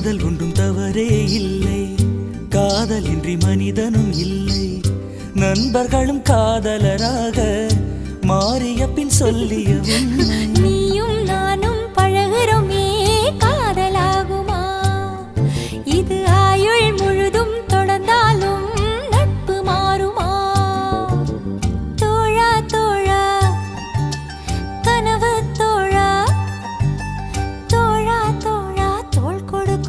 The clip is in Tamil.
காதல் ஒன்றும் தவறே இல்லை. காதலின்றி மனிதனும் இல்லை. நண்பர்களும் காதலராக மாறிய பின் சொல்லிய நீயும் நானும் பழகிறோமே காதலாகுமா? இது